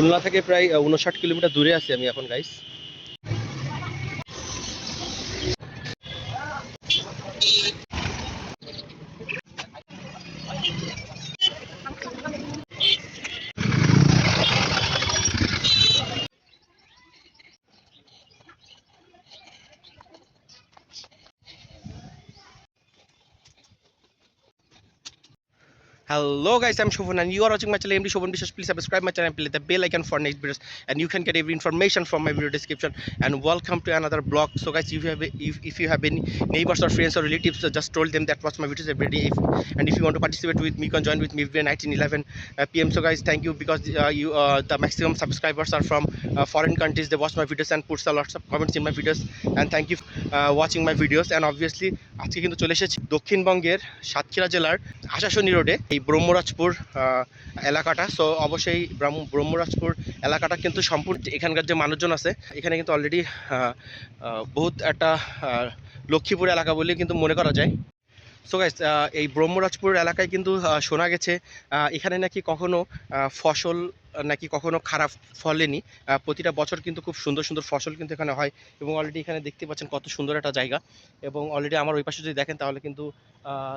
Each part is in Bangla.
খুলনা থেকে প্রায় উনষাট কিলোমিটার দূরে আছি আমি এখন guys Hello guys, I'm Shobhan and you are watching my channel MD Shobhan বিশ্বাস. Please subscribe my channel and click the bell icon for next videos and you can get every information from my video description and welcome to another blog. So guys, if you have if, if you have any neighbors or friends or relatives, uh, just told them that watch my videos every day. If, and if you want to participate with me, you can join with me every night in 11 uh, p.m. So guys, thank you because uh, you uh, the maximum subscribers are from uh, foreign countries. They watch my videos and puts a lots of comments in my videos and thank you uh, watching my videos and obviously আজকে কিন্তু চলে এসেছি দক্ষিণবঙ্গের সাতক্ষীরা জেলার আশাশনী রোডে এই ব্রহ্মরাজপুর এলাকাটা। সো অবশ্যই ব্রহ্ম- ব্রহ্মরাজপুর এলাকাটা কিন্তু সম্পূর্ণ এখানকার যে মানুষজন আছে, এখানে কিন্তু অলরেডি বহুত একটা লক্ষ্মীপুর এলাকা বলে কিন্তু মনে করা যায়। সো গাইস এই ব্রহ্মরাজপুর এলাকায় কিন্তু শোনা গেছে এখানে নাকি কখনো ফসল নাকি কখনো খারাপ ফলেনি। প্রতিটা বছর কিন্তু খুব সুন্দর সুন্দর ফসল কিন্তু এখানে হয় এবং অলরেডি এখানে দেখতে পাচ্ছেন কত সুন্দর একটা জায়গা। এবং অলরেডি আমার ওই পাশে যদি দেখেন তাহলে কিন্তু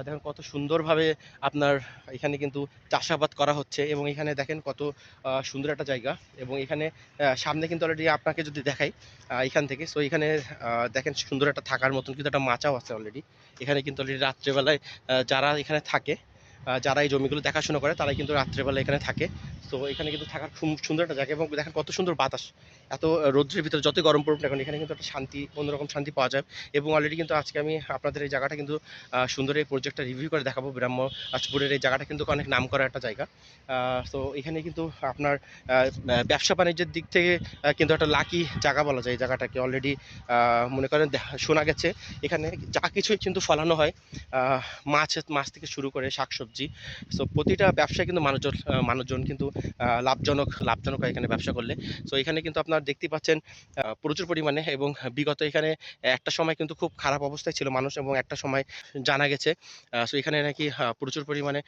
দেখেন কত সুন্দরভাবে আপনার এখানে কিন্তু চাষাবাদ করা হচ্ছে এবং এখানে দেখেন কত সুন্দর একটা জায়গা এবং এখানে সামনে কিন্তু অলরেডি আপনাকে যদি দেখাই এখান থেকে সো এখানে দেখেন সুন্দর একটা থাকার মতন কিন্তু একটা মাচাও আছে অলরেডি এখানে কিন্তু অলরেডি রাত্রেবেলায় যারা এখানে থাকে যারা এই জমিগুলো দেখাশোনা করে, তারাই কিন্তু রাত্রেবেলা এখানে থাকে। তো এখানে কিন্তু থাকার খুব সুন্দর একটা জায়গা এবং দেখেন কত সুন্দর বাতাস। এত রৌদ্রের ভিতরে যতই গরম পড়ুক না কেন, এখানে কিন্তু একটা শান্তি, অন্যরকম শান্তি পাওয়া যায়। এবং অলরেডি কিন্তু আজকে আমি আপনাদের এই জায়গাটা কিন্তু সুন্দর এই প্রজেক্টটা রিভিউ করে দেখাবো ব্রাহ্ম আজপুরের এই জায়গাটা কিন্তু অনেক নাম করা একটা জায়গা। তো এখানে কিন্তু আপনার ব্যবসা বাণিজ্যের দিক থেকে কিন্তু একটা লাকি জায়গা বলা যায় এই জায়গাটাকে। অলরেডি মনে করেন শোনা গেছে। এখানে যা কিছুই কিন্তু ফলানো হয় মাছ মাছ থেকে শুরু করে শাকসবজি সো প্রতিটা ব্যবসায় কিন্তু মানুষজন মানুষজন কিন্তু লাভজনক লাভজনক হয় এখানে ব্যবসা করলে। সো এখানে কিন্তু আপনারা দেখতে পাচ্ছেন প্রচুর পরিমাণে এবং বিগত এখানে একটা সময় কিন্তু খুব খারাপ অবস্থায় ছিল মানুষ এবং একটা সময় জানা গেছে। সো এখানে নাকি প্রচুর পরিমাণে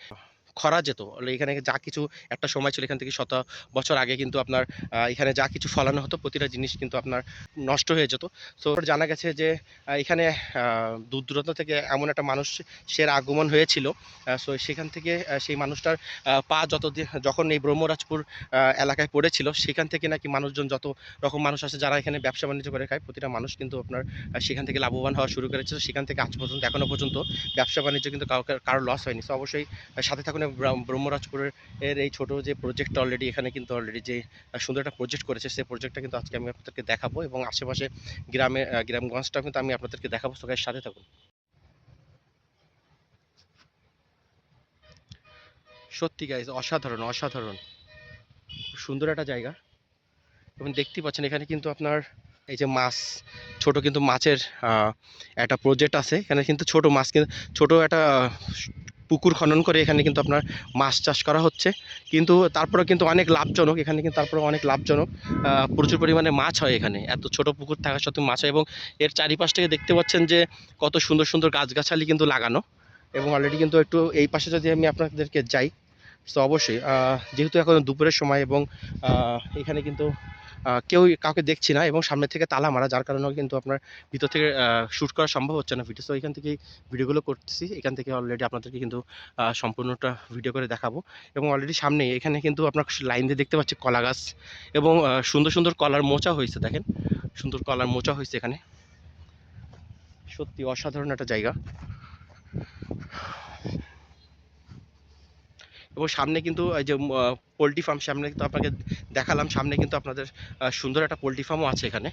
খরা যেত। এখানে যা কিছু একটা সময় ছিল, এখান থেকে শত বছর আগে কিন্তু আপনার এখানে যা কিছু ফলানো হতো, প্রতিটা জিনিস কিন্তু আপনার নষ্ট হয়ে যেত। সো জানা গেছে যে এখানে দূর থেকে এমন একটা মানুষ মানুষের আগমন হয়েছিল সো সেখান থেকে সেই মানুষটার পা যত যখন এই ব্রহ্মরাজপুর এলাকায় পড়েছিল, সেখান থেকে নাকি মানুষজন যত রকম মানুষ আছে, যারা এখানে ব্যবসা বাণিজ্য করে খায়, প্রতিটা মানুষ কিন্তু আপনার সেখান থেকে লাভবান হওয়া শুরু করেছে সেখান থেকে আজ পর্যন্ত, এখনও পর্যন্ত ব্যবসা বাণিজ্য কিন্তু কারও লস হয়নি। সো অবশ্যই সাথে থাকুন ব্রা- ব্রহ্মরাজপুরের এর এই ছোট যে প্রজেক্টটা অলরেডি এখানে কিন্তু অলরেডি যে সুন্দর একটা প্রজেক্ট করেছে সেই প্রজেক্টটা কিন্তু আজকে আমি আপনাদেরকে দেখাবো এবং আশেপাশে গ্রামে আহ, গ্রামগঞ্জটাও কিন্তু আমি আপনাদেরকে দেখাবো সবাই সাথে থাকুন। সত্যি গাইজ অসাধারণ অসাধারণ। সুন্দর একটা জায়গা। এবং দেখতেই পাচ্ছেন এখানে কিন্তু আপনার এই যে মাছ ছোট কিন্তু মাছের একটা প্রজেক্ট আছে। এখানে কিন্তু ছোট মাছ কিন্তু ছোট একটা পুকুর খনন করে এখানে কিন্তু আপনার মাছ চাষ করা হচ্ছে। কিন্তু তারপরে কিন্তু অনেক লাভজনক, এখানে কিন্তু তারপরে অনেক লাভজনক। প্রচুর পরিমাণে মাছ হয় এখানে, এত ছোট পুকুর থাকা সত্ত্বেও মাছ হয় এবং এর চারিপাশ থেকে দেখতে পাচ্ছেন যে কত সুন্দর সুন্দর গাছগাছালি কিন্তু লাগানো। এবং অলরেডি কিন্তু একটু এই পাশে যদি আমি আপনাদেরকে যাই, তো অবশ্যই যেহেতু এখন দুপুরের সময় এবং এখানে কিন্তু কেউ কাউকে দেখছি না এবং সামনে থেকে তালা মারা, যার কারণেও কিন্তু আপনার ভিতর থেকে শ্যুট করা সম্ভব হচ্ছে না ভিডিও তো এখান থেকেই ভিডিওগুলো করতেছি। এখান থেকে অলরেডি আপনাদেরকে কিন্তু সম্পূর্ণটা ভিডিও করে দেখাবো। এবং অলরেডি সামনে এখানে কিন্তু আপনার লাইন দিয়ে দেখতে পাচ্ছি কলা গাছ এবং সুন্দর সুন্দর কলার মোচা হয়েছে দেখেন। সুন্দর কলার মোচা হয়েছে এখানে। সত্যি অসাধারণ একটা জায়গা। এবং সামনে কিন্তু এই যে পোলট্রি ফার্ম সামনে কিন্তু আপনাকে দেখালাম, সামনে কিন্তু আপনাদের সুন্দর একটা পোলট্রি ফার্মও আছে এখানে।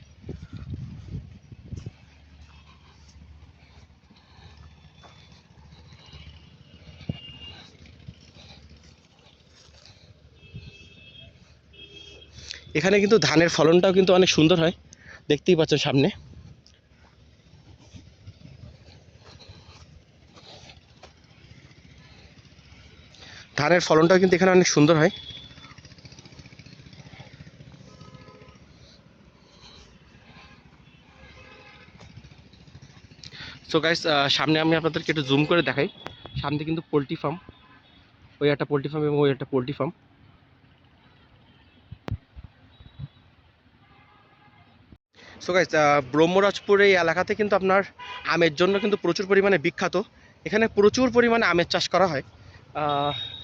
এখানে কিন্তু ধানের ফলনটাও কিন্তু অনেক সুন্দর হয়। দেখতেই পাচ্ছেন সামনে। ধানের ফলনটাও কিন্তু এখানে অনেক সুন্দর হয়। সো গাইস সামনে আমি আপনাদেরকে একটু জুম করে দেখাই। সামনে কিন্তু পোলট্রি ফার্ম ওই একটা পোলট্রি ফার্ম এবং ওই একটা poultry farm so guys Brahmarajpur এই এলাকাতে কিন্তু আপনার আমের জন্য কিন্তু প্রচুর পরিমাণে বিখ্যাত। এখানে প্রচুর পরিমাণে আমের চাষ করা হয়।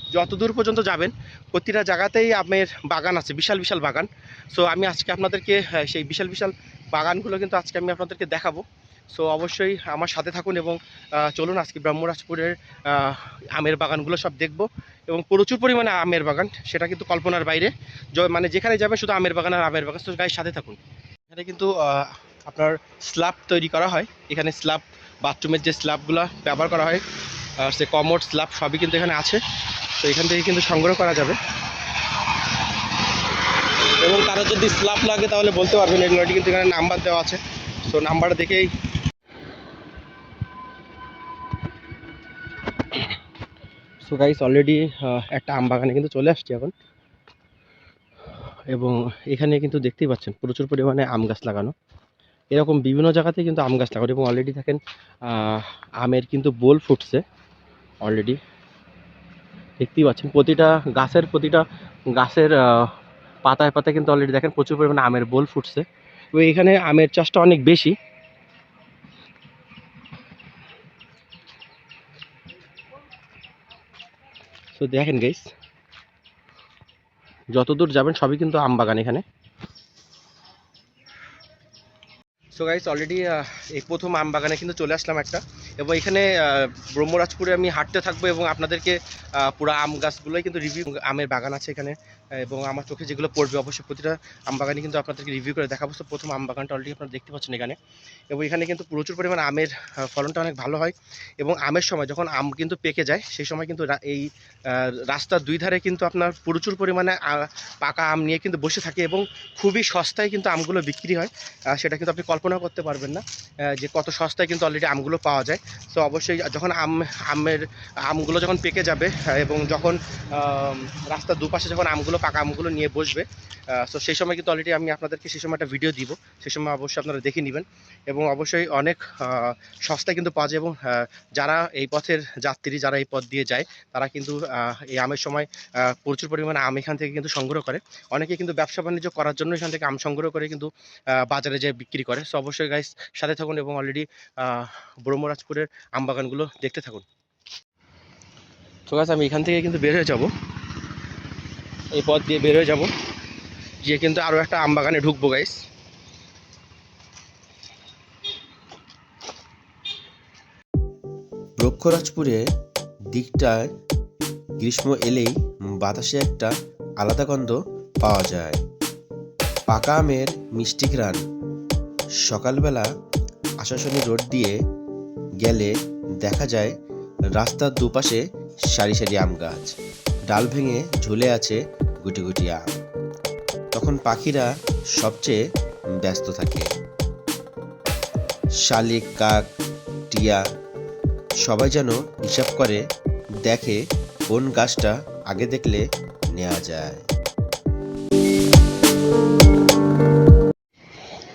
আহ, যতদূর পর্যন্ত যাবেন প্রতিটা জায়গাতেই আমের বাগান আছে বিশাল বিশাল বাগান। সো আমি আজকে আপনাদেরকে সেই বিশাল বিশাল বাগানগুলো কিন্তু আজকে আমি আপনাদেরকে দেখাবো। সো অবশ্যই আমার সাথে থাকুন এবং চলুন আজকে ব্রহ্মরাজপুরের আমের বাগানগুলো সব দেখব এবং প্রচুর পরিমাণে আমের বাগান সেটা কিন্তু কল্পনার বাইরে। মানে যেখানে যাবে শুধু আমের বাগান আর আমের বাগান তো গায়ের সাথে থাকুন। এখানে কিন্তু আপনার স্ল্যাব তৈরি করা হয়। এখানে স্ল্যাব বাথরুমের যে স্ল্যাবগুলো ব্যবহার করা হয় আর সে কমোড স্ল্যাব সবই কিন্তু এখানে আছে। তো এখান থেকে কিন্তু সংগ্রহ করা যাবে। এবং কারও যদি স্ল্যাব লাগে তাহলে বলতে পারবেন, এগুলো কিন্তু এখানে নাম্বার দেওয়া আছে। সো নাম্বার দেখেই সো গাইস অলরেডি একটা আম বাগানে কিন্তু চলে আসছি এখন। এবং এখানে কিন্তু দেখতেই পাচ্ছেন, প্রচুর পরিমাণে আম গাছ লাগানো। এরকম বিভিন্ন জায়গাতে কিন্তু আম গাছ লাগানো। এবং অলরেডি দেখেন আমের কিন্তু বোল ফুটছে। অলরেডি দেখতেই পাচ্ছেন, প্রতিটা গাছের প্রতিটা গাছের পাতায় পাতায় কিন্তু অলরেডি দেখেন প্রচুর পরিমাণে আমের বোল ফুটছে। এবং এখানে আমের চাষটা অনেক বেশি। তো দেখেন গেস যতদূর যাবেন সবই কিন্তু আম বাগান এখানে। সো গাইস অলরেডি এই প্রথম আম বাগানে কিন্তু চলে আসলাম একটা। এবং এখানে ব্রহ্মরাজপুরে আমি হাঁটতে থাকব এবং আপনাদেরকে পুরো আম গাছগুলোই কিন্তু রিভিউ আমের বাগান আছে এখানে। এবং আমার চোখে যেগুলো পড়বে, অবশ্যই প্রতিটা আম বাগানই কিন্তু আপনাদেরকে রিভিউ করে দেখাবো। তো প্রথম আম বাগানটা অলরেডি আপনারা দেখতে পাচ্ছেন এখানে। এবং এখানে কিন্তু প্রচুর পরিমাণ আমের ফলনটা অনেক ভালো হয়। এবং আমের সময় যখন আম কিন্তু পেকে যায়, সেই সময় কিন্তু এই রাস্তার দুই ধারে কিন্তু আপনার প্রচুর পরিমাণে পাকা আম নিয়ে কিন্তু বসে থাকে এবং খুবই সস্তায় কিন্তু আমগুলো বিক্রি হয়। সেটা কিন্তু আপনি কল্পনা করতে পারবেন না যে কত সস্তায় কিন্তু অলরেডি আমগুলো পাওয়া যায়। তো অবশ্যই যখন আম, আমের আমগুলো যখন পেকে যাবে এবং যখন রাস্তার দুপাশে যখন আমগুলো পাকা আমগুলো নিয়ে বসবে। তো সেই সময় কিন্তু অলরেডি আমি আপনাদেরকে সেই সময় একটা ভিডিও দিব। সেই সময় অবশ্যই আপনারা দেখে নেবেন। এবং অবশ্যই অনেক সস্তায় কিন্তু পাওয়া যায় এবং যারা এই পথের যাত্রী, যারা এই পথ দিয়ে যায়, তারা কিন্তু এই আমের সময় প্রচুর পরিমাণে আম এখান থেকে কিন্তু সংগ্রহ করে। অনেকে কিন্তু ব্যবসা বাণিজ্য করার জন্য এখান থেকে আম সংগ্রহ করে কিন্তু বাজারে যেয়ে বিক্রি করে। সো অবশ্যই গাইস সাথে থাকুন এবং অলরেডি ব্রহ্মরাজপুরের আম বাগানগুলো দেখতে থাকুন। তো গাছ আমি এখান থেকে কিন্তু বের হয়ে যাব। এই পথ দিয়ে বের হয়ে যাব। গিয়ে কিন্তু আরও একটা আম বাগানে ঢুকবো গাইস বৃক্ষরাজপুরের দিকটায় গ্রীষ্ম এলেই বাতাসে একটা আলাদা গন্ধ পাওয়া যায়। পাকা আমের মিষ্টি ঘ্রাণ। সকালবেলা আশাশনী রোড দিয়ে গেলে দেখা যায় রাস্তার দুপাশে সারি সারি আম গাছ ডাল ভেঙে ঝুলে আছে গুটি গুটি আম। তখন পাখিরা সবচেয়ে ব্যস্ত থাকে। শালিক, কাক, টিয়া, সবাই যেন হিসাব করে, দেখে কোন গাছটা আগে দেখলে নেওয়া যায়।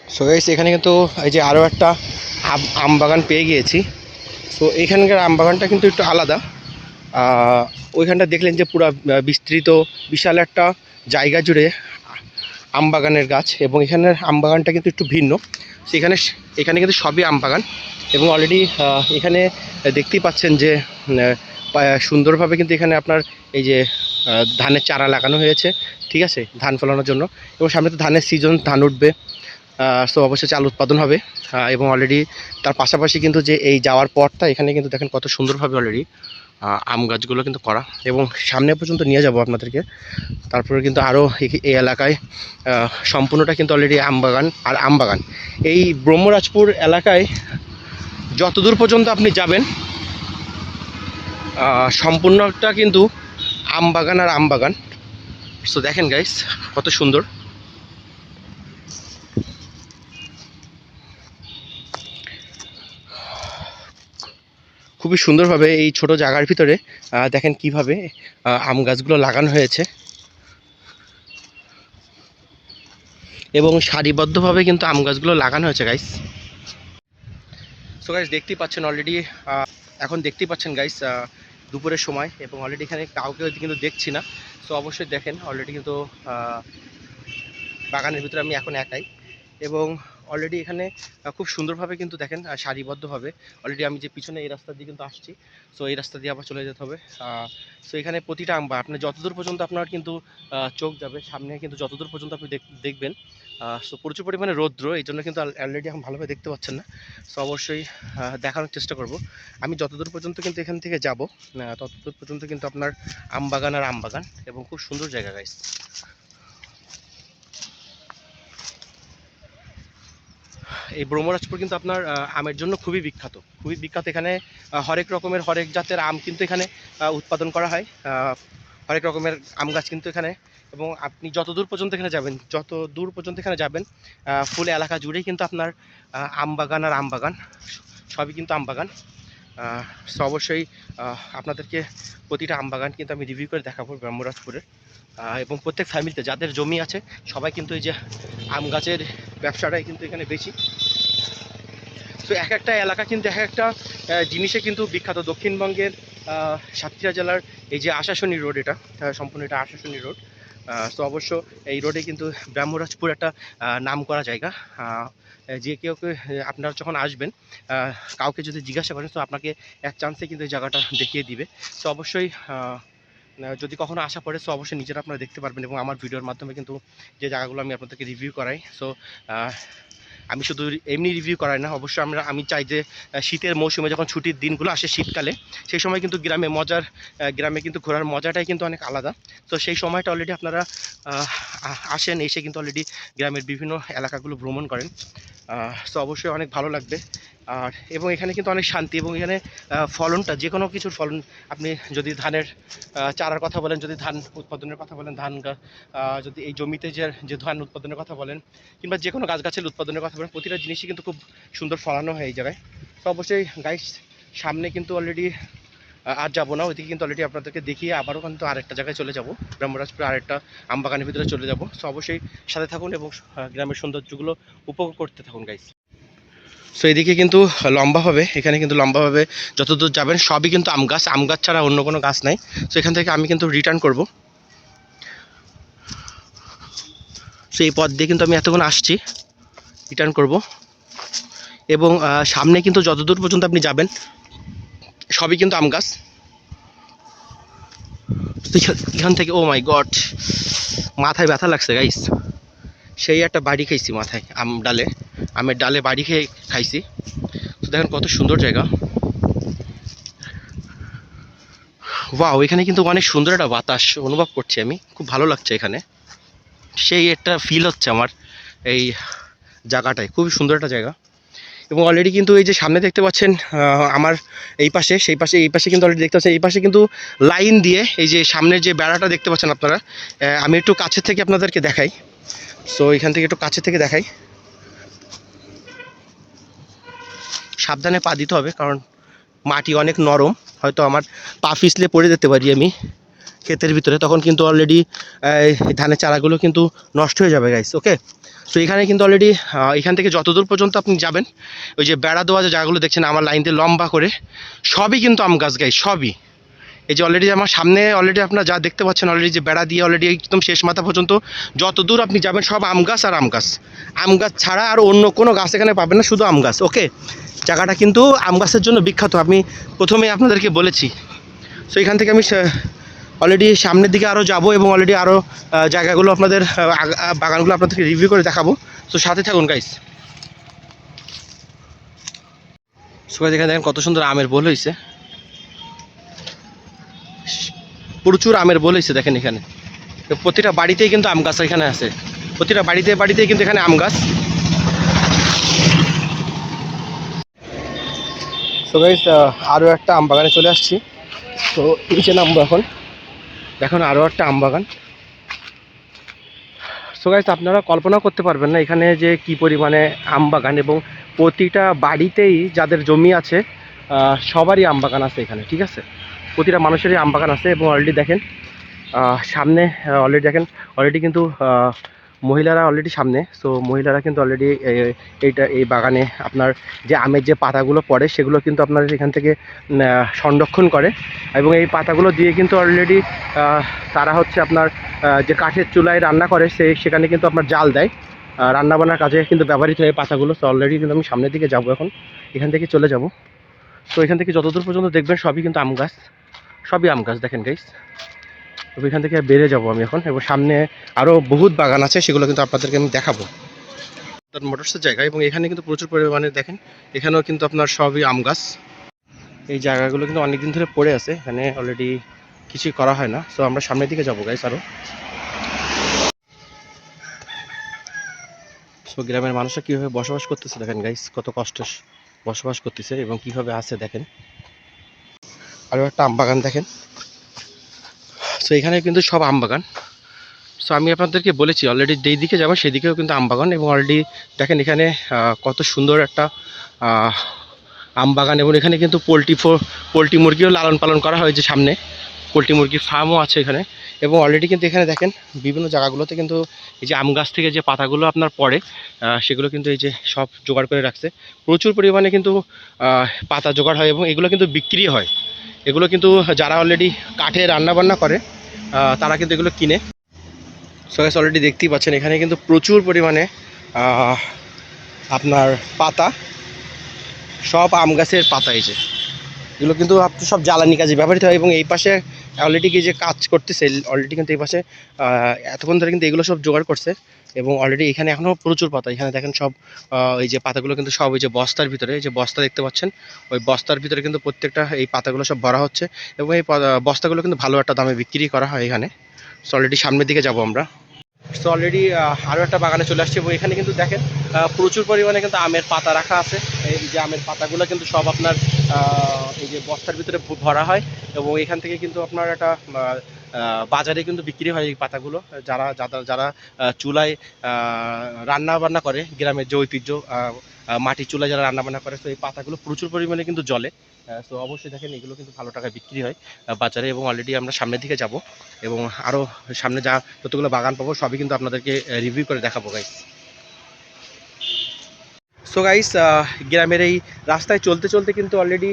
সো গাইস এখানে কিন্তু এই যে আরও একটা আম- বাগান পেয়ে গিয়েছি। সো এখানকার আম বাগানটা কিন্তু একটু আলাদা। ওইখানটা দেখলেন যে পুরো বিস্তৃত, বিশাল একটা জায়গা জুড়ে আম বাগানের গাছ এবং এখানের আম বাগানটা কিন্তু একটু ভিন্ন। সেখানে এখানে কিন্তু সবই আম বাগান এবং অলরেডি এখানে দেখতেই পাচ্ছেন যে সুন্দরভাবে কিন্তু এখানে আপনার এই যে ধানের চারা লাগানো হয়েছে, ঠিক আছে? ধান ফলানোর জন্য এবং সামনে তো ধানের সিজন ধান উঠবে সো অবশ্যই চাল উৎপাদন হবে এবং অলরেডি তার পাশাপাশি কিন্তু যে এই যাওয়ার পথটা এখানে কিন্তু দেখেন কত সুন্দরভাবে অলরেডি আম গাছগুলো কিন্তু করা। এবং সামনে পর্যন্ত নিয়ে যাব আপনাদেরকে। তারপরে কিন্তু আরও এই এলাকায় সম্পূর্ণটা কিন্তু অলরেডি আম বাগান আর আম বাগান। এই ব্রহ্মরাজপুর এলাকায় যতদূর পর্যন্ত আপনি যাবেন সম্পূর্ণটা কিন্তু আম বাগান আর আম বাগান। সো দেখেন গাইস কত সুন্দর। খুবই সুন্দরভাবে এই ছোট জায়গার ভিতরে দেখেন কীভাবে আম গাছগুলো লাগানো হয়েছে। এবং সারিবদ্ধভাবে কিন্তু আম গাছগুলো লাগানো হয়েছে গাইস সো গাইস দেখতেই পাচ্ছেন অলরেডি এখন দেখতেই পাচ্ছেন গাইস দুপুরের সময় এবং অলরেডি এখানে কাউকে কিন্তু দেখছি না। সো অবশ্যই দেখেন অলরেডি কিন্তু বাগানের ভিতরে আমি এখন একাই। এবং অলরেডি এখানে খুব সুন্দরভাবে কিন্তু দেখেন সারিবদ্ধভাবে। অলরেডি আমি যে পিছনে এই রাস্তা দিয়ে কিন্তু আসছি সো এই রাস্তা দিয়ে আবার চলে যেতে হবে। সো এখানে প্রতিটা আম বা আপনার যতদূর পর্যন্ত আপনার কিন্তু চোখ যাবে, সামনে কিন্তু যতদূর পর্যন্ত আপনি দেখ- দেখবেন সো প্রচুর পরিমাণে রৌদ্র, এই জন্য কিন্তু অলরেডি এখন ভালোভাবে দেখতে পাচ্ছেন না। সো অবশ্যই দেখানোর চেষ্টা করব। আমি যতদূর পর্যন্ত কিন্তু এখান থেকে যাব ততদূর পর্যন্ত কিন্তু আপনার আম বাগান আর আম বাগান এবং খুব সুন্দর জায়গা গাইস এই ব্রহ্মরাজপুর কিন্তু আপনার আমের জন্য খুবই বিখ্যাত। খুবই বিখ্যাত এখানে হরেক রকমের, হরেক জাতের আম কিন্তু এখানে উৎপাদন করা হয়। হরেক রকমের আম গাছ কিন্তু এখানে। এবং আপনি যত দূর পর্যন্ত এখানে যাবেন, যত দূর পর্যন্ত এখানে যাবেন ফুল এলাকা জুড়েই কিন্তু আপনার আম বাগান আর আম বাগান, সবই কিন্তু আম বাগান। অবশ্যই আপনাদেরকে প্রতিটা আম বাগান কিন্তু আমি রিভিউ করে দেখাবো ব্রহ্মরাজপুরের। এবং প্রত্যেক ফ্যামিলিতে যাদের জমি আছে, সবাই কিন্তু এই যে আম গাছের ব্যবসাটাই কিন্তু এখানে বেশি। তো এক একটা এলাকা কিন্তু এক একটা জিনিসে কিন্তু বিখ্যাত। দক্ষিণবঙ্গের সাতক্ষীরা জেলার এই যে আশাশুনি রোড এটা সম্পূর্ণ এটা আশাশুনি রোড। তো অবশ্য এই রোডে কিন্তু ব্রাহ্মরাজপুর একটা নাম করা জায়গা। যে কেউ আপনারা যখন আসবেন কাউকে যদি জিজ্ঞাসা করেন, তো আপনাকে এক চান্সে কিন্তু এই জায়গাটা দেখিয়ে দিবে। তো অবশ্যই যদি কখনো আসা পড়ে সো অবশ্যই নিজেরা আপনারা দেখতে পারবেন এবং আমার ভিডিওর মাধ্যমে কিন্তু যে জায়গাগুলো আমি আপনাদেরকে রিভিউ করাই। সো আমি শুধু এমনি রিভিউ করাই না, অবশ্যই আমরা, আমি চাই যে শীতের মৌসুমে যখন ছুটির দিনগুলো আসে শীতকালে, সেই সময় কিন্তু গ্রামে মজার গ্রামে কিন্তু ঘোরার মজাটাই কিন্তু অনেক আলাদা। তো সেই সময়টা অলরেডি আপনারা আসেন, এসে কিন্তু অলরেডি গ্রামের বিভিন্ন এলাকাগুলো ভ্রমণ করেন। সো অবশ্যই অনেক ভালো লাগবে। আর, এবং এখানে কিন্তু অনেক শান্তি এবং এখানে ফলনটা যে কোনো কিছুর ফলন, আপনি যদি ধানের চারার কথা বলেন, যদি ধান উৎপাদনের কথা বলেন, ধান যদি এই জমিতে যে যে ধান উৎপাদনের কথা বলেন, কিংবা যে কোনো গাছগাছের উৎপাদনের কথা বলেন, প্রতিটা জিনিসই কিন্তু খুব সুন্দর ফলানো হয় জায়গায়। তো অবশ্যই গাইস সামনে কিন্তু অলরেডি আর যাব না, ওইদিকে কিন্তু অলরেডি আপনাদেরকে দেখিয়ে আবারও কিন্তু আরেকটা জায়গায় চলে যাব। ব্রহ্মরাজপুর আরেকটা আমবাগানের ভিতরে চলে যাব। সো অবশ্যই সাথে থাকুন এবং গ্রামের সৌন্দর্যগুলো উপভোগ করতে থাকুন গাইস সো এদিকে কিন্তু লম্বাভাবে এখানে কিন্তু লম্বাভাবে যতদূর যাবেন সবই কিন্তু আম গাছ আম গাছ ছাড়া অন্য কোনো গাছ নাই। সো এখান থেকে আমি কিন্তু রিটার্ন করব। সো এই পথ দিয়ে কিন্তু আমি এতক্ষণ আসছি রিটার্ন করব। এবং সামনে কিন্তু যতদূর পর্যন্ত আপনি যাবেন সবই কিন্তু আম গাছ। এখান- থেকে ও মাই গড মাথায় ব্যথা লাগছে গাইস সেই একটা বাড়ি খাইছি মাথায়, আম ডালে। আমের ডালে বাড়ি খেয়ে খাইছি। তো দেখেন কত সুন্দর জায়গা। ওয়াও এখানে কিন্তু অনেক সুন্দর একটা বাতাস অনুভব করছি আমি। খুব ভালো লাগছে এখানে। সেই একটা ফিল হচ্ছে আমার এই জায়গাটায়। খুবই সুন্দর একটা জায়গা। এবং অলরেডি কিন্তু এই যে সামনে দেখতে পাচ্ছেন আমার এই পাশে, সেই পাশে, এই পাশে কিন্তু অলরেডি দেখতে পাচ্ছেন, এই পাশে কিন্তু লাইন দিয়ে এই যে সামনের যে বেড়াটা দেখতে পাচ্ছেন আপনারা আমি একটু কাছে থেকে আপনাদেরকে দেখাই। সো এখান থেকে একটু কাছে থেকে দেখাই। সাবধানে পা দিতে হবে, কারণ মাটি অনেক নরম, হয়তো আমার পা পিছলে পড়ে যেতে পারি আমি। ক্ষেতের ভিতরে, তখন কিন্তু অলরেডি ধানের চারাগুলো কিন্তু নষ্ট হয়ে যাবে গাইস ওকে তো এখানে কিন্তু অলরেডি এখান থেকে যতদূর পর্যন্ত আপনি যাবেন, ওই যে বেড়া দেওয়া যে জায়গাগুলো দেখছেন, আমার লাইন দিয়ে লম্বা করে, সবই কিন্তু আম গাছ গাই সবই। এই যে অলরেডি আমার সামনে অলরেডি আপনারা যা দেখতে পাচ্ছেন অলরেডি যে বেড়া দিয়ে অলরেডি একদম শেষ মাথা পর্যন্ত যত দূর আপনি যাবেন, সব আম গাছ আর আম গাছ। আম গাছ ছাড়া আর অন্য কোনো গাছ এখানে পাবেন না, শুধু আম গাছ ওকে জায়গাটা কিন্তু আম গাছের জন্য বিখ্যাত, আমি প্রথমেই আপনাদেরকে বলেছি। সো এখান থেকে আমি অলরেডি সামনের দিকে আরও যাব এবং অলরেডি আরও জায়গাগুলো আপনাদের বাগানগুলো আপনাদেরকে রিভিউ করে দেখাবো। তো সাথে থাকুন গাইস সবাই এখানে দেখেন কত সুন্দর আমের বোল হয়েছে। প্রচুর আমের বোল হয়েছে, দেখেন এখানে। প্রতিটা বাড়িতেই কিন্তু আম গাছ এখানে আছে। প্রতিটা বাড়িতে বাড়িতেই কিন্তু এখানে আম গাছ। গাইস আরও একটা আম বাগানে চলে আসছি। তো নিচে নামবো এখন। দেখুন আরও একটা আম বাগান। সো গাইস আপনারা কল্পনা করতে পারবেন না এখানে যে কি পরিমাণে আম বাগান এবং প্রতিটা বাড়িতেই যাদের জমি আছে সবারই আম বাগান আছে এখানে, ঠিক আছে? প্রতিটা মানুষেরই আম বাগান আছে এবং অলরেডি দেখেন সামনে অলরেডি দেখেন অলরেডি কিন্তু মহিলারা অলরেডি সামনে সো মহিলারা কিন্তু অলরেডি এইটা, এই বাগানে আপনার যে আমের যে পাতাগুলো পড়ে, সেগুলো কিন্তু আপনার এখান থেকে সংরক্ষণ করে এবং এই পাতাগুলো দিয়ে কিন্তু অলরেডি তারা হচ্ছে আপনার যে কাঠের চুলায় রান্না করে, সে, সেখানে কিন্তু আপনার জাল দেয়। রান্নাবান্নার কাজে কিন্তু ব্যবহৃত হয় পাতাগুলো তো অলরেডি কিন্তু আমি সামনের দিকে যাব এখন, এখান থেকে চলে যাব। তো এখান থেকে যতদূর পর্যন্ত দেখবেন, সবই কিন্তু আম গাছ, সবই আম গাছ, দেখেন গাইস এখান থেকে বেড়ে যাব আমি এখন এবং সামনে আরও বহুত বাগান আছে, সেগুলো কিন্তু আপনাদেরকে আমি দেখাবো। তার মোটরসের জায়গা এবং এখানে কিন্তু প্রচুর পরিমাণে দেখেন, এখানেও কিন্তু আপনার সবই আম গাছ। এই জায়গাগুলো কিন্তু অনেক দিন ধরে পড়ে আছে, এখানে অলরেডি কিছুই করা হয় না। তো আমরা সামনের দিকে যাব গাইস আরও সো গ্রামের মানুষরা কীভাবে বসবাস করতেছে দেখেন গাইস কত কষ্ট বসবাস করতেছে এবং কীভাবে আছে দেখেন। আরও একটা আম বাগান দেখেন। সো এখানে কিন্তু সব আম বাগান সো আমি আপনাদেরকে বলেছি অলরেডি যেই দিকে যাব সেই দিকেও কিন্তু আম বাগান এবং অলরেডি দেখেন এখানে কত সুন্দর একটা আম বাগান এবং এখানে কিন্তু পোলট্রি পোলট্রি মুরগিও লালন পালন করা হয়েছে সামনে। পোলট্রি মুরগির ফার্মও আছে এখানে এবং অলরেডি কিন্তু এখানে দেখেন বিভিন্ন জায়গাগুলোতে কিন্তু এই যে আম গাছ থেকে যে পাতাগুলো আপনার পড়ে সেগুলো কিন্তু এই যে সব জোগাড় করে রাখছে। প্রচুর পরিমাণে কিন্তু পাতা জোগাড় হয় এবং এগুলো কিন্তু বিক্রি হয়। এগুলো কিন্তু যারা অলরেডি কাঠে রান্না বান্না করে তারা কিন্তু এগুলো কিনে। সবাই অলরেডি দেখতেই পাচ্ছেন, এখানে কিন্তু প্রচুর পরিমাণে আপনার পাতা, সব আম গাছের পাতা যে। এগুলো কিন্তু আপনি সব জ্বালানি কাজে ব্যবহৃত হয় এবং এই পাশে অলরেডি কি যে কাজ করতেছে অলরেডি কিন্তু এই পাশে এতক্ষণ ধরে কিন্তু এগুলো সব জোগাড় করছে। এবং অলরেডি এখানে এখনও প্রচুর পাতা। এখানে দেখেন সব এই যে পাতাগুলো কিন্তু সব ওই যে বস্তার ভিতরে, এই যে বস্তা দেখতে পাচ্ছেন, ওই বস্তার ভিতরে কিন্তু প্রত্যেকটা এই পাতাগুলো সব ভরা হচ্ছে এবং এই বস্তাগুলো কিন্তু ভালো একটা দামে বিক্রি করা হয় এখানে। সো অলরেডি সামনের দিকে যাব আমরা। সো অলরেডি আরও একটা বাগানে চলে আসছে এবং এখানে কিন্তু দেখেন প্রচুর পরিমাণে কিন্তু আমের পাতা রাখা আছে। এই যে আমের পাতাগুলো কিন্তু সব আপনার এই যে বস্তার ভিতরে ভরা হয় এবং এখান থেকে কিন্তু আপনার একটা বাজারে কিন্তু বিক্রি হয় এই পাতাগুলো। যারা যারা যারা চুলায় রান্না বান্না করে, গ্রামের যে ঐতিহ্য মাটির চুলায় যারা রান্না বান্না করে, তো এই পাতাগুলো প্রচুর পরিমাণে কিন্তু জলে। তো অবশ্যই দেখেন, এগুলো কিন্তু ভালো টাকায় বিক্রি হয়। বাজারে এবং অলরেডি আমরা সামনের দিকে যাব এবং আরও সামনে যা যতগুলো বাগান পাবো, সবই কিন্তু আপনাদেরকে রিভিউ করে দেখাবো গাইস সো গাইস গ্রামের এই রাস্তায় চলতে চলতে কিন্তু অলরেডি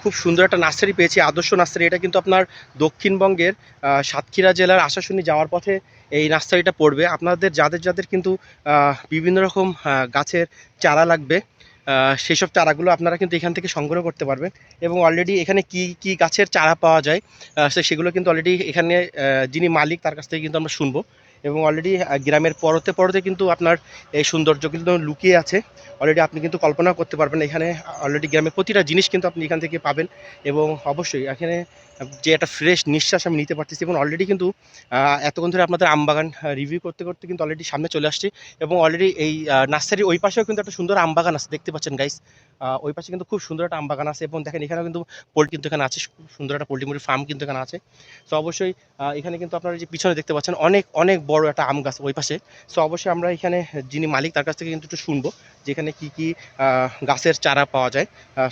খুব সুন্দর একটা নার্সারি পেয়েছি, আদর্শ নার্সারি। এটা কিন্তু আপনার দক্ষিণবঙ্গের সাতক্ষীরা জেলার আশাশুনি যাওয়ার পথে এই নার্সারিটা পড়বে। আপনাদের, যাদের যাদের কিন্তু বিভিন্ন রকম গাছের চারা লাগবে সেই সব চারাগুলো আপনারা কিন্তু এখান থেকে সংগ্রহ করতে পারবেন এবং অলরেডি এখানে কি কি গাছের চারা পাওয়া যায় সেগুলো কিন্তু অলরেডি এখানে যিনি মালিক তার কাছ থেকে কিন্তু আমরা শুনব। এবং অলরেডি গ্রামের পরতে পরতে কিন্তু আপনার এই সৌন্দর্য কিন্তু লুকিয়ে আছে। অলরেডি আপনি কিন্তু কল্পনা করতে পারবেন এখানে অলরেডি গ্রামের প্রতিটা জিনিস কিন্তু আপনি এখান থেকে পাবেন এবং অবশ্যই এখানে যে একটা ফ্রেশ নিঃশ্বাস আমি নিতে পারতেছি এবং অলরেডি কিন্তু এতক্ষণ ধরে আপনাদের আমবাগান রিভিউ করতে করতে কিন্তু অলরেডি সামনে চলে আসছি এবং অলরেডি এই নার্সারির ওই পাশেও কিন্তু একটা সুন্দর আমবাগান আছে, দেখতে পাচ্ছেন গাইস ওই পাশে কিন্তু খুব সুন্দর একটা আমবাগান আছে এবং দেখেন এখানেও কিন্তু পোল্ট্রি কিন্তু এখানে আছে, খুব সুন্দর একটা পোল্ট্রি মুরগির ফার্ম কিন্তু এখানে আছে। তো অবশ্যই এখানে কিন্তু আপনারা যে পিছনে দেখতে পাচ্ছেন অনেক অনেক বড় একটা আম গাছ ওই পাশে। সো অবশ্যই আমরা এখানে যিনি মালিক তার কাছ থেকে কিন্তু একটু শুনব যেখানে কি কি গাছের চারা পাওয়া যায়।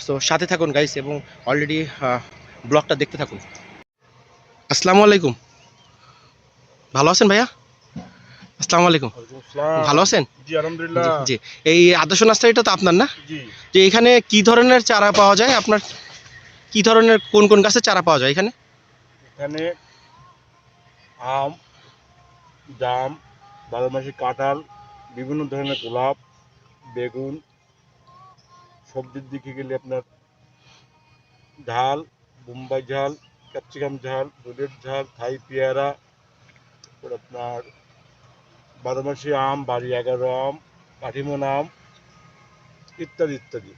সো সাথে থাকুন গাইস এবং অলরেডি ব্লগটা দেখতে থাকুন। আসসালামু আলাইকুম। ভালো আছেন ভাইয়া? আসসালামু আলাইকুম। ভালো আছেন? জি আলহামদুলিল্লাহ। জি, এই আদর্শ নার্সারিটা তো আপনার না? জি। যে এখানে কি ধরনের চারা পাওয়া যায়? আপনার কি ধরনের কোন কোন গাছের চারা পাওয়া যায় এখানে? এখানে আম জাম বারোমাসি কাঁঠাল বিভিন্ন ধরনের গোলাপ বেগুন, সবজির দিকে গেলে আপনার ঝাল, বোম্বাই ঝাল, ক্যাপসিকাম ঝাল, দুধের ঝাল, থাই পেয়ারা আপনার বারোমাসি আম, বাড়ি এগারো আম, কাঠিমন আম, ইত্যাদি ইত্যাদি।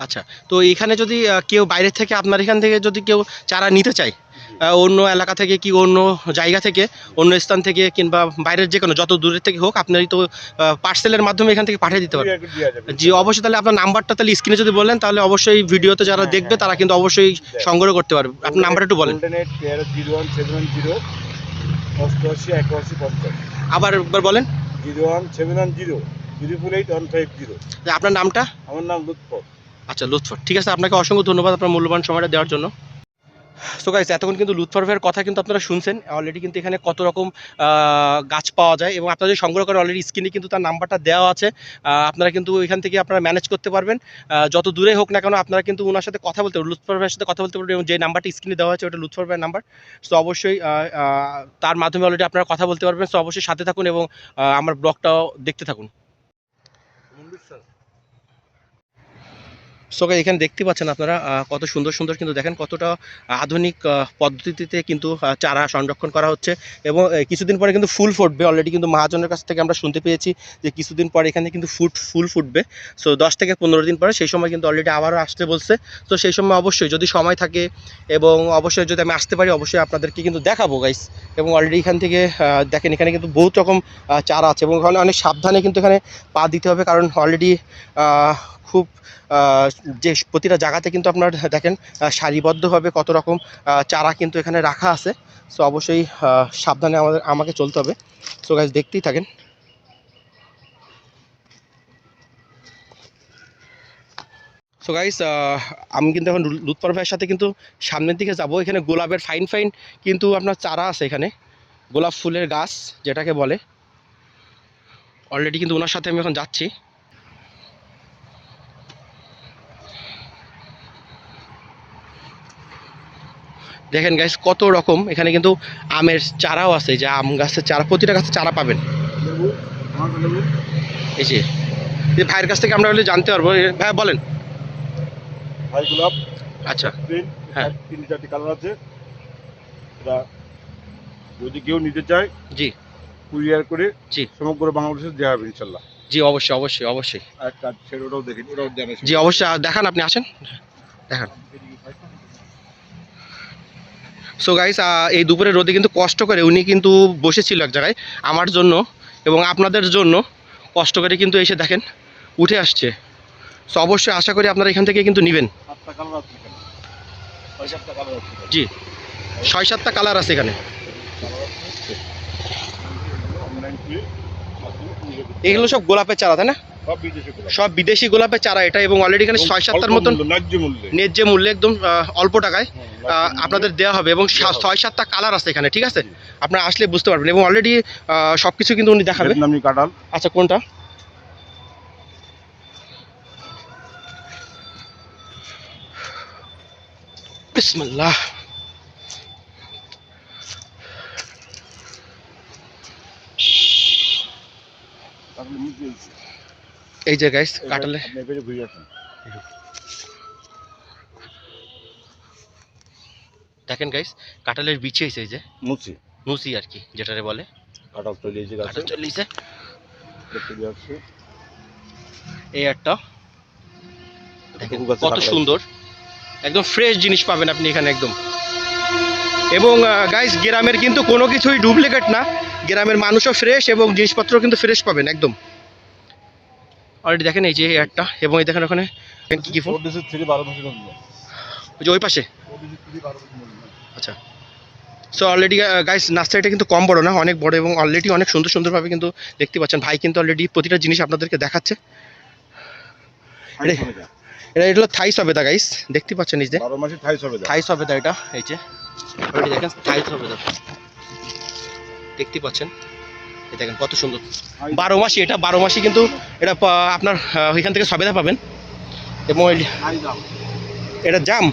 আচ্ছা তো এখানে যদি কেউ বাইরে থেকে আপনার এখান থেকে যদি কেউ চারা নিতে চায় অন্য এলাকা থেকে কি অন্য জায়গা থেকে অন্য স্থান থেকে কিংবা বাইরের যে কোনো যত দূরের থেকে হোক আপনি তো পার্সেলের মাধ্যমে এখান থেকে পাঠিয়ে দিতে পারবেন। জি অবশ্যই তাহলে আপনার নাম্বারটা তাহলে স্ক্রিনে যদি বলেন তাহলে অবশ্যই ভিডিওতে যারা হ্যাঁ, দেখবে হ্যাঁ। তারা কিন্তু অবশ্যই সংগ্রহ করতে পারবে। আপনার নাম্বারটা একটু বলেন। আবার একবার বলেন। Zero one seven one zero triple eight one five zero আপনার নামটা? আমার নাম লুৎফর আচ্ছা লুৎফর। ঠিক আছে, আপনাকে অসংখ্য ধন্যবাদ আপনার মূল্যবান সময়টা দেওয়ার জন্য। সো গাইস এতক্ষণ কিন্তু লুৎফর ভাইয়ের কথা কিন্তু আপনারা শুনছেন। অলরেডি কিন্তু এখানে কত রকম গাছ পাওয়া যায় এবং আপনারা যদি সংগ্রহ করেন অলরেডি স্ক্রিনে কিন্তু তার নাম্বারটা দেওয়া আছে। আপনারা কিন্তু এখান থেকে আপনারা ম্যানেজ করতে পারবেন। যত দূরে হোক না কেন আপনারা কিন্তু ওনার সাথে কথা বলতে পারবেন, লুৎফর ভাইয়ের সাথে কথা বলতে পারবেন এবং যে নাম্বারটা স্ক্রিনে দেওয়া আছে ওটা লুৎফর ভাইয়ের নাম্বার সো অবশ্যই তার মাধ্যমে অলরেডি আপনারা কথা বলতে পারবেন। সো অবশ্যই সাথে থাকুন এবং আমার ব্লগটাও দেখতে থাকুন। সো এখানে দেখতে পাচ্ছেন আপনারা কত সুন্দর সুন্দর কিন্তু দেখেন কতটা আধুনিক পদ্ধতিতে কিন্তু চারা সংরক্ষণ করা হচ্ছে। এবং কিছুদিন পরে কিন্তু ফুল ফুটবে। অলরেডি কিন্তু মহাজনের কাছ থেকে আমরা শুনতে পেয়েছি যে কিছুদিন পরে এখানে কিন্তু ফুট, ফুল ফুটবে। সো দশ থেকে পনেরো দিন পরে সেই সময় কিন্তু অলরেডি আবারও আসতে বলছে। তো সেই সময় অবশ্যই যদি সময় থাকে এবং অবশ্যই যদি আমি আসতে পারি, অবশ্যই আপনাদেরকে কিন্তু দেখাবো গাইস এবং অলরেডি এখান থেকে দেখেন এখানে কিন্তু বহুত রকম চারা আছে। এবং ওখানে অনেক সাবধানে কিন্তু এখানে পা দিতে হবে। কারণ অলরেডি খুব যে প্রতিটা জায়গাতে কিন্তু আপনার, দেখেন সারিবদ্ধভাবে কত রকম চারা কিন্তু এখানে রাখা আছে। সো অবশ্যই সাবধানে আমাদের, আমাকে চলতে হবে। সো গাইজ দেখতেই থাকেন। সো গাইস আমি কিন্তু এখন লু- লুৎফর ভাইয়ের সাথে কিন্তু সামনের দিকে যাব। এখানে গোলাপের ফাইন ফাইন কিন্তু আপনার চারা আছে এখানে। গোলাপ ফুলের গাছ, যেটাকে বলে। অলরেডি কিন্তু ওনার সাথে আমি এখন যাচ্ছি। দেখেন গাইস কত রকম। এখানে কিন্তু আমের চারাও আছে যে আম গাছের চারা প্রতিটা গাছের চারা পাবেন। এই যে এই ভাইয়ের কাছ থেকে আমরা হলে জানতে পারব। ভাই বলেন। ভাই গোলাপ আচ্ছা। তিন হ্যাঁ। তিন চারটি কালার আছে। এটা যদি কেউ নিতে চায় জি। কুরিয়ার করে জি। সমগ্র বাংলাদেশে দেওয়া হবে ইনশাল্লাহ। জি অবশ্যই অবশ্যই অবশ্যই। জি অবশ্যই দেখান আপনি আসেন। দেখান। সো গাইস এই দুপুরে রোদে কিন্তু কষ্ট করে উনি কিন্তু বসেছিল এক জায়গায় আমার জন্য এবং আপনাদের জন্য কষ্ট করে কিন্তু এসে দেখেন উঠে আসছে। সো অবশ্যই আশা করি আপনারা এখান থেকে কিন্তু নেবেন। জি। ছয় সাতটা কালার আছে এখানে। এগুলো সব গোলাপের চারা তাই না? সব বিদেশি গোলাপের চারা এটা এবং অলরেডি এখানে ছয় সাতটার মতন ন্যায্য মূল্যে। একদম অল্প টাকায় মূল্যে। আপনাদের দেওয়া হবে এবং ছয় সাতটা কালার আছে এখানে ঠিক আছে? আপনারা আসলে বুঝতে পারবেন এবং অলরেডি সব কিছু কিন্তু উনি দেখাবে। ভিয়েতনামি কাঁঠাল। আচ্ছা কোনটা? বিসমিল্লাহ। নিচে এসে। এই যে গাইস কাটালে। দেখেন গাইস কাটালের বিচে এই যে। মুচি। নুসি আর কি যেটারে বলে। কাঁঠাল চলে এসে গেছে। কাটাল চল্লিশে দেখতে যাচ্ছে। এই একটা। দেখেন কত সুন্দর। একদম ফ্রেশ জিনিস পাবেন আপনি এখানে একদম। এবং গাইস গ্রামের কিন্তু কোনো কিছুই ডুপ্লিকেট না। গ্রামের মানুষও ফ্রেশ এবং জিনিসপত্র কিন্তু ফ্রেশ পাবেন একদম। অলরেডি দেখেন এই যে একটা এবং এই দেখেন ওখানে কি কি মাসের ওই যে ওই পাশে? আচ্ছা। সো অলরেডি গাইস নার্সারিটা কিন্তু কম বড় না অনেক বড় এবং অলরেডি অনেক সুন্দর সুন্দরভাবে কিন্তু দেখতে পাচ্ছেন। ভাই কিন্তু অলরেডি প্রতিটা জিনিস আপনাদেরকে দেখাচ্ছে। এটা এটা হলো থাই সবেদা গাইস দেখতে পাচ্ছেন এই যে। থাই সবেদা এটা এই যে। অলরেডি দেখেন থাই সবেদা দেখতে পাচ্ছেন। দেখেন কত সুন্দর বারো মাসি এটা বারো মাসি কিন্তু এটা আপনার ওইখান থেকে সবেদা পাবেন এবং। এটা জাম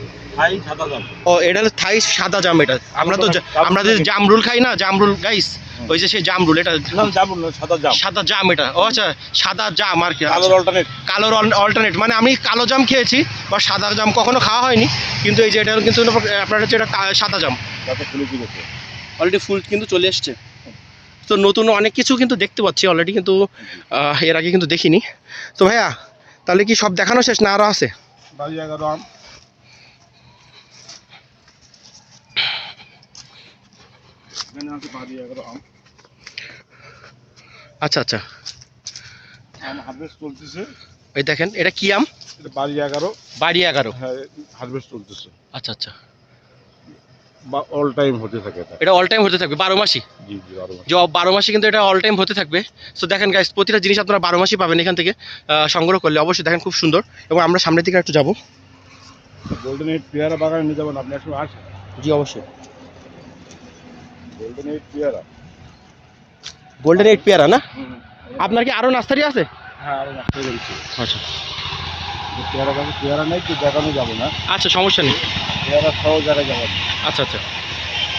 জাম। ও এটা হলো থাই সাদা জাম এটা আমরা তো আমরা যে জামরুল খাই না জামরুল গাইস ওই যে সেই জামরুল এটা সাদা জাম। সাদা জাম এটা ও আচ্ছা সাদা জাম আর কি কালোর আচ্ছা। alternate। কালোর অল্টারনেট মানে আমি কালো জাম খেয়েছি বা সাদা জাম কখনো খাওয়া হয়নি কিন্তু এই যে এটা কিন্তু আপনার হচ্ছে এটা সাদা জাম। অলরেডি ফুল কিন্তু চলে এসছে তো নতুন অনেক কিছু কিন্তু দেখতে পাচ্ছি অলরেডি কিন্তু এর আগে কিন্তু দেখিনি। তো ভাইয়া তাহলে কি সব দেখানো শেষ না আরও আছে। আচ্ছা আচ্ছা। ওই দেখেন এটা কি আম? বাড়ি এগারো, বাড়ি এগারো হ্যাঁ, harvest চলতেছে। আচ্ছা আচ্ছা। বা all time হতে থাকে এটা। এটা অল টাইম হতে থাকবে বারো মাসি জি, জি, বারো মাস। যে বারো মাসে কিন্তু এটা অল টাইম হতে থাকবে। সো দেখেন গাইস প্রতিটা জিনিস আপনারা বারো মাসই পাবেন এখান থেকে আহ, সংগ্রহ করলে। অবশ্যই দেখেন খুব সুন্দর। এবং আমরা সামনের দিকে একটু যাব। Golden Eight পেয়ারা বাগানে নিয়ে যাবেন, আপনি আসেন। জি অবশ্যই। গোল্ডেন এইট পেয়ারা গোল্ডেন এইট পেয়ারা না? আপনার কি আরও নার্সারি আছে? হ্যাঁ আরও আচ্ছা। পেয়ারা গাছে পেয়ারা নেই তো দেখানো যাবে না। আচ্ছা সমস্যা নেই। পেয়ারা সহ জায়গায় যাবে। আচ্ছা আচ্ছা।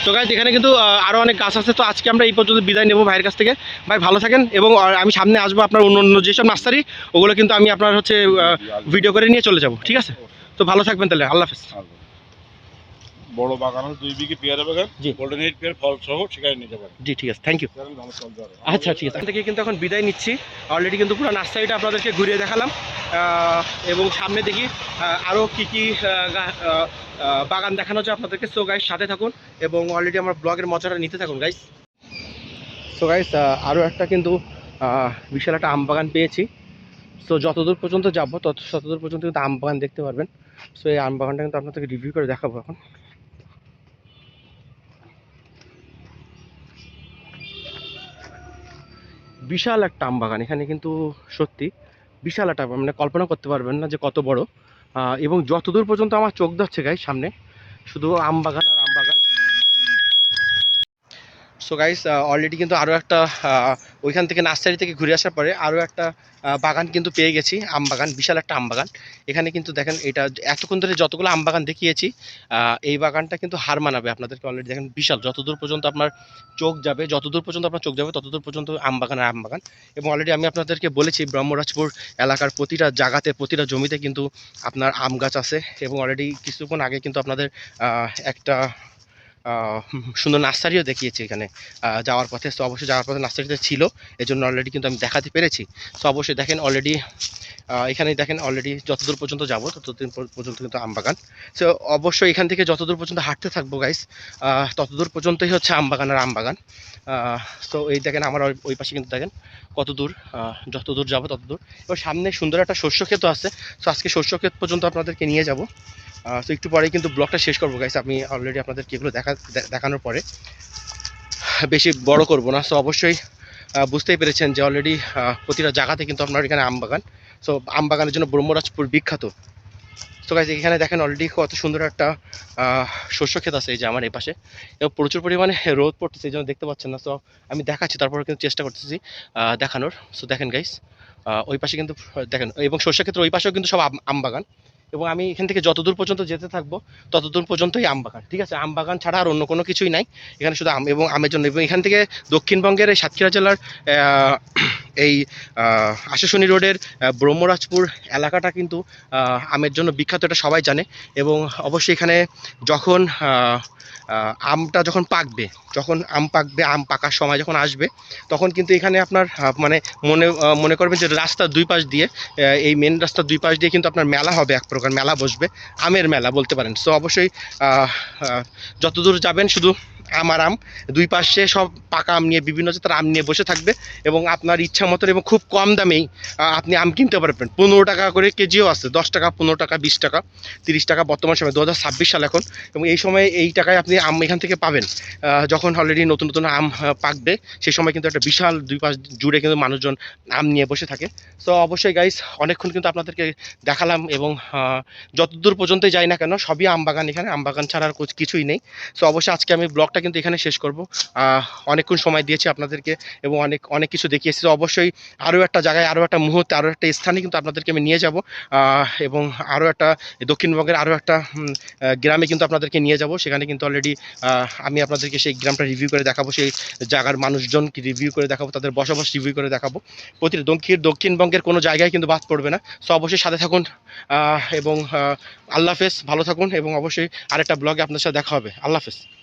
তো গাইজ এখানে কিন্তু আরও আরও অনেক গাছ আছে তো আজকে আমরা এই পর্যন্ত বিদায় নেব ভাইয়ের কাছ থেকে। ভাই ভালো থাকেন এবং আমি সামনে আসব আপনার অন্য অন্য যেসব নার্সারি ওগুলো কিন্তু আমি আপনার হচ্ছে ভিডিও করে নিয়ে চলে যাব ঠিক আছে? তো ভালো থাকবেন তাহলে আল্লাহ হাফেজ। বড় বাগান আছে দুই বিঘে পেয়ারা বাগান জি। গোল্ডেন এইট পেয়ার ফল সহ সেখানে নিতে পারেন জি ঠিক আছে থ্যাংক ইউ আচ্ছা ঠিক আছে। থেকে কিন্তু এখন বিদায় নিচ্ছি। অলরেডি কিন্তু পুরো নার্সারিটা আপনাদেরকে ঘুরিয়ে দেখালাম। এবং সামনে দেখি আরও কী কী বাগান দেখানো যায় আপনাদেরকে। সো গাইস সাথে থাকুন এবং অলরেডি আমার ব্লগের মজাটা নিতে থাকুন গাইস সো গাইস আরও একটা কিন্তু বিশাল একটা আম বাগান পেয়েছি। সো যতদূর পর্যন্ত যাব তত ততদূর পর্যন্ত কিন্তু আম বাগান দেখতে পারবেন। সো এই আম বাগানটা কিন্তু আপনাদেরকে রিভিউ করে দেখাবো এখন। বিশাল একটা আম বাগান এখানে কিন্তু সত্যি বিশাল একটা মানে কল্পনা করতে পারবেন না যে কত বড়। এবং যতদূর পর্যন্ত আমার চোখ যাচ্ছে গাই সামনে, শুধু আম বাগান আর সো গাইস অলরেডি কিন্তু আরও একটা ওইখান থেকে নার্সারি থেকে ঘুরে আসার পরে আরও একটা বাগান কিন্তু পেয়ে গেছি, আম বাগান, বিশাল একটা আম বাগান। এখানে কিন্তু দেখেন এটা এতক্ষণ ধরে যতগুলো আম বাগান দেখিয়েছি এই বাগানটা কিন্তু হার মানাবে। আপনাদেরকে অলরেডি দেখেন বিশাল, যতদূর পর্যন্ত আপনার চোখ যাবে, যতদূর পর্যন্ত আপনার চোখ যাবে, ততদূর পর্যন্ত আম বাগান আর আম বাগান। এবং অলরেডি আমি আপনাদেরকে বলেছি, ব্রহ্মরাজপুর এলাকার প্রতিটা জায়গাতে, প্রতিটা জমিতে কিন্তু আপনার আম গাছ আছে। এবং অলরেডি কিছুক্ষণ আগে কিন্তু আপনাদের একটা সুন্দর নার্সারিও দেখিয়েছি এখানে। যাওয়ার পথে, তো অবশ্যই যাওয়ার পথে নার্সারিতে ছিল এই জন্য অলরেডি কিন্তু আমি দেখাতে পেরেছি। তো অবশ্যই দেখেন অলরেডি এখানে দেখেন অলরেডি যতদূর পর্যন্ত যাব, ততদিন পর্যন্ত কিন্তু আম বাগান। সো অবশ্যই এখান থেকে যতদূর পর্যন্ত হাঁটতে থাকব গাইস ততদূর পর্যন্তই হচ্ছে আম বাগান আর আম বাগান। তো এই দেখেন আমার ওই- পাশে কিন্তু দেখেন কত দূর যত দূর যাব তত দূর এবার সামনে সুন্দর একটা শস্য ক্ষেত আছে। তো আজকে শস্য ক্ষেত পর্যন্ত আপনাদেরকে নিয়ে যাব। তো একটু পরেই কিন্তু ব্লগটা শেষ করব গাইস আমি অলরেডি আপনাদেরকে এগুলো দেখা দেখানোর পরে বেশি বড় করব না। সো অবশ্যই বুঝতেই পেরেছেন যে অলরেডি প্রতিটা জায়গাতে কিন্তু আপনার এখানে আম বাগান। সো আম বাগানের জন্য ব্রহ্মরাজপুর বিখ্যাত। তো গাইজ এখানে দেখেন অলরেডি কত সুন্দর একটা শস্য ক্ষেত আছে এই যে আমার এই পাশে। এবং প্রচুর পরিমাণে রোদ পড়তেছে, এই জন্য দেখতে পাচ্ছেন না। সো আমি দেখাচ্ছি তারপরে কিন্তু চেষ্টা করতেছি দেখানোর। সো দেখেন গাইস ওই পাশে কিন্তু, দেখেন, এবং শস্য ক্ষেত্রে ওই পাশেও কিন্তু সব আম- আম বাগান। এবং আমি এখান থেকে যতদূর পর্যন্ত যেতে থাকব, ততদূর পর্যন্তই আম বাগান, ঠিক আছে? আম বাগান ছাড়া আর অন্য কোনো কিছুই নাই। এখানে শুধু আম এবং আমের জন্য এবং এখান থেকে দক্ষিণবঙ্গের এই সাতক্ষীরা জেলার এই আশাশুনি রোডের ব্রহ্মরাজপুর এলাকাটা কিন্তু আমের জন্য বিখ্যাত, এটা সবাই জানে। এবং অবশ্যই এখানে যখন আমটা যখন পাকবে, যখন আম পাকবে, আম পাকার সময় যখন আসবে, তখন কিন্তু এখানে আপনার মানে মনে মনে করবেন যে রাস্তার দুই পাশ দিয়ে এই মেন রাস্তার দুই পাশ দিয়ে কিন্তু আপনার মেলা হবে এক প্রকার মেলা বসবে আমের মেলা বলতে পারেন। সো অবশ্যই যতদূর যাবেন শুধু আম আর আম, দুই পাশে সব পাকা আম নিয়ে, বিভিন্ন জাতের আম নিয়ে বসে থাকবে এবং আপনার ইচ্ছা মতন এবং খুব কম দামেই আপনি আম কিনতে পারবেন। পনেরো টাকা করে কেজিও আছে, দশ টাকা, পনেরো টাকা, বিশ টাকা, তিরিশ টাকা, বর্তমান সময় দু হাজার ছাব্বিশ সাল এখন। এবং এই সময় এই টাকায় আপনি আম এখান থেকে পাবেন। যখন অলরেডি নতুন নতুন আম পাকবে, সেই সময় কিন্তু একটা বিশাল দুই পাশ জুড়ে কিন্তু মানুষজন আম নিয়ে বসে থাকে। সো অবশ্যই গাইস অনেকক্ষণ কিন্তু আপনাদেরকে দেখালাম এবং যতদূর পর্যন্তই যাই না কেন, সবই আম বাগান এখানে। আম বাগান ছাড়া আর কিছুই নেই। সো অবশ্যই আজকে আমি ব্লগটা কিন্তু এখানে শেষ করব। অনেকক্ষণ সময় দিয়েছি আপনাদেরকে এবং অনেক অনেক কিছু দেখিয়েছি তো অবশ্যই আরও একটা জায়গায়, আরও একটা মুহূর্তে, আরও একটা স্থানে কিন্তু আপনাদেরকে আমি নিয়ে যাব। এবং আরও একটা দক্ষিণবঙ্গের আরও একটা গ্রামে কিন্তু আপনাদেরকে নিয়ে যাব। সেখানে কিন্তু অলরেডি আমি আপনাদেরকে সেই গ্রামটা রিভিউ করে দেখাবো, সেই জায়গার মানুষজনকে রিভিউ করে দেখাবো, তাদের বসবাস রিভিউ করে দেখাবো। প্রতিটা দক্ষিণ, দক্ষিণবঙ্গের কোনো জায়গায় কিন্তু বাদ পড়বে না। সো অবশ্যই সাথে থাকুন। এবং আল্লাহ হাফেজ। ভালো থাকুন এবং অবশ্যই আরেকটা ব্লগে আপনার সাথে দেখা হবে। আল্লাহ হাফেজ।